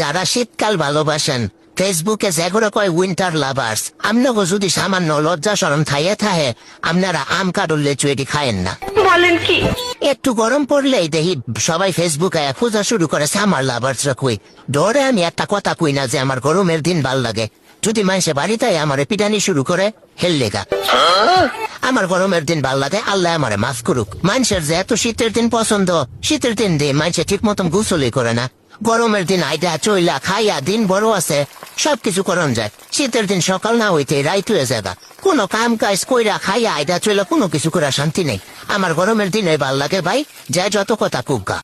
যারা শীতকাল ভালোবাসেন ফেসবুকে যেগুলো কয় উইন্টার লাভার্স আপনাকে যদি সামান্য লজ্জা সরম থাইয়ে থাহে আপনারা আম কাটুল্লে চুয়েটি খায়েন না। বলেন কি? একটু গরম পড়লেই দেখি সবাই ফেসবুকে খোঁজা শুরু করে সামার লাভার্স কই। ডরে আমি একটা কথা কই না যে আমার গরমের দিন ভালো লাগে। যদি মানুষে বাড়িতে আমার পিটানি শুরু করে হেললেগা আমার গরমের দিন ভালো লাগে আল্লাহ আমারে মাফ করুক। মানুষের যে এত শীতের দিন পছন্দ শীতের দিন দিয়ে মানুষে ঠিক মতন গোসলই করে না। গরমের দিন আইডা, চইলা, খাইয়া, দিন বড় আছে। সবকিছু করন যায়। শীতের দিন সকাল না হইতে রাইত হয়ে যাবা কোনো কাম কাজ কইরা খাইয়া, আইডা, চইলা কোনো কিছু করা শান্তি নেই। আমার গরমের দিনে ভালো লাগে ভাই, যা যত কথা কুকা